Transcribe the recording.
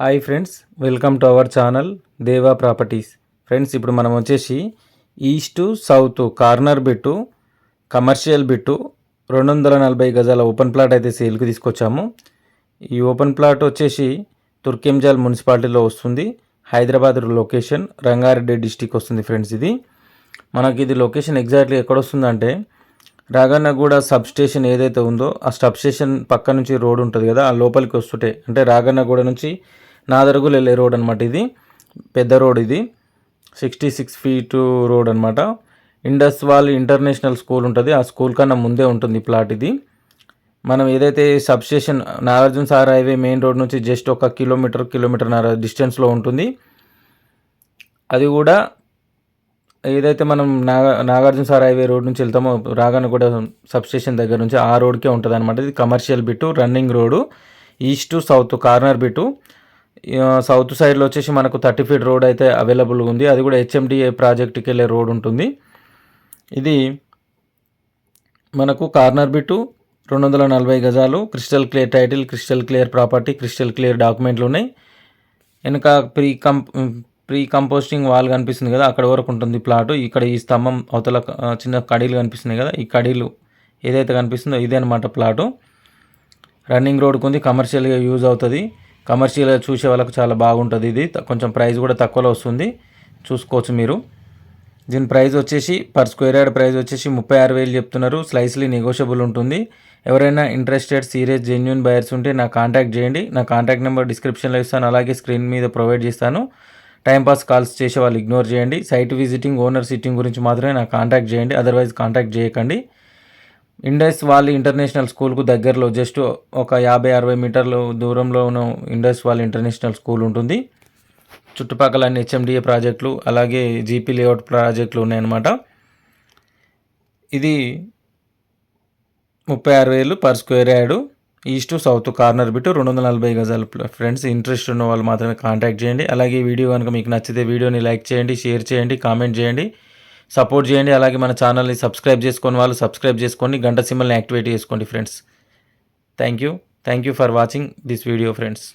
Hi friends welcome to our channel Deva properties. Friends ఇప్పుడు మనం వచ్చేసి east south corner bit commercial bit రెండు వందల నలభై గజాల ఓపెన్ ప్లాట్ అయితే సేల్కి తీసుకొచ్చాము. ఈ ఓపెన్ ప్లాట్ వచ్చేసి తుర్కెంజాల్ మున్సిపాలిటీలో వస్తుంది. హైదరాబాద్ లొకేషన్ రంగారెడ్డి డిస్టిక్ వస్తుంది ఫ్రెండ్స్ ఇది. మనకి ఇది లొకేషన్ ఎగ్జాక్ట్లీ ఎక్కడ వస్తుందంటే రాగన్నగూడ సబ్ స్టేషన్ ఏదైతే ఉందో ఆ సబ్ స్టేషన్ పక్క నుంచి రోడ్ ఉంటుంది కదా ఆ లోపలికి వస్తుంటే అంటే రాగన్నగూడ నుంచి నాదరుగులు వెళ్ళే రోడ్ అనమాట ఇది. పెద్ద రోడ్ ఇది. సిక్స్టీ సిక్స్ ఫీట్ రోడ్ అనమాట ఇండస్ వాల్ ఇంటర్నేషనల్ స్కూల్ ఉంటుంది. ఆ స్కూల్ కన్నా ముందే ఉంటుంది ప్లాట్ ఇది. మనం ఏదైతే sub station Nagarjuna Sagar highway main road నుంచి జస్ట్ ఒక కిలోమీటర్ కిలోమీటర్ డిస్టెన్స్లో ఉంటుంది. అది కూడా ఏదైతే మనం Naga Nagarjuna sir highway road నుంచి వెళ్తామో రాగానగూడ సబ్ స్టేషన్ దగ్గర నుంచి ఆ రోడ్కే ఉంటుంది అనమాట ఇది commercial bit running road east south corner bit. South సైడ్లో వచ్చేసి మనకు థర్టీ ఫీట్ రోడ్ అయితే అవైలబుల్ ఉంది. అది కూడా హెచ్ఎండిఏ ప్రాజెక్ట్కి వెళ్ళే రోడ్ ఉంటుంది. ఇది మనకు కార్నర్ బిట్టు రెండు వందల నలభై గజాలు crystal clear title crystal clear property crystal clear డాక్యుమెంట్లు ఉన్నాయి. వెనుక pre comp pre composting wall కనిపిస్తుంది కదా అక్కడ వరకు ఉంటుంది ప్లాటు. ఇక్కడ ఈ స్తంభం అవతల చిన్న కడీలు కనిపిస్తున్నాయి కదా ఈ కడీలు ఏదైతే కనిపిస్తుందో ఇదే అనమాట ప్లాటు. రన్నింగ్ రోడ్కు ఉంది కమర్షియల్గా యూజ్ అవుతుంది. కమర్షియల్గా చూసే వాళ్ళకు చాలా బాగుంటుంది ఇది. కొంచెం ప్రైస్ కూడా తక్కువలో వస్తుంది. చూసుకోవచ్చు మీరు. దీని ప్రైస్ వచ్చేసి పర్ స్క్వేర్ యార్డ్ ప్రైస్ వచ్చేసి ముప్పై ఆరు వేలు చెప్తున్నారు. స్లైస్లీ నెగోషియబుల్ ఉంటుంది. ఎవరైనా ఇంట్రెస్టెడ్ సీరియస్ జెన్యున్ బయర్స్ ఉంటే నా కాంటాక్ట్ చేయండి. నా కాంటాక్ట్ నెంబర్ డిస్క్రిప్షన్లో ఇస్తాను. అలాగే స్క్రీన్ మీద ప్రొవైడ్ చేస్తాను. టైంపాస్ కాల్స్ చేసే వాళ్ళు ఇగ్నోర్ చేయండి. సైట్ విజిటింగ్ ఓనర్ సిట్టింగ్ గురించి మాత్రమే నాకు కాంటాక్ట్ చేయండి. అదర్వైజ్ కాంటాక్ట్ చేయకండి. ఇండస్ వాళ్ళు ఇంటర్నేషనల్ స్కూల్కు దగ్గరలో జస్ట్ ఒక యాభై అరవై మీటర్ల దూరంలో ఉన్న ఇండస్ వాళ్ళ ఇంటర్నేషనల్ స్కూల్ ఉంటుంది. చుట్టుపక్కల అన్ని హెచ్ఎండిఏ ప్రాజెక్టులు అలాగే జీపీ లేఅవుట్ ప్రాజెక్టులు ఉన్నాయన్నమాట. ఇది ముప్పై ఆరు వేలు per square yard east south corner bit రెండు వందల నలభై గజాలు ఫ్రెండ్స్ ఇంట్రెస్ట్ ఉన్న వాళ్ళు మాత్రమే కాంటాక్ట్ చేయండి. అలాగే వీడియో కనుక మీకు నచ్చితే వీడియోని లైక్ చేయండి షేర్ చేయండి కామెంట్ చేయండి. సపోర్ట్ చేయండి. అలాగే మన ఛానల్ని సబ్స్క్రైబ్ చేసుకొని వాళ్ళు సబ్స్క్రైబ్ చేసుకోండి గంట సిమ్మల్ని యాక్టివేట్ చేసుకోండి friends. Thank you. Thank you for watching this video friends.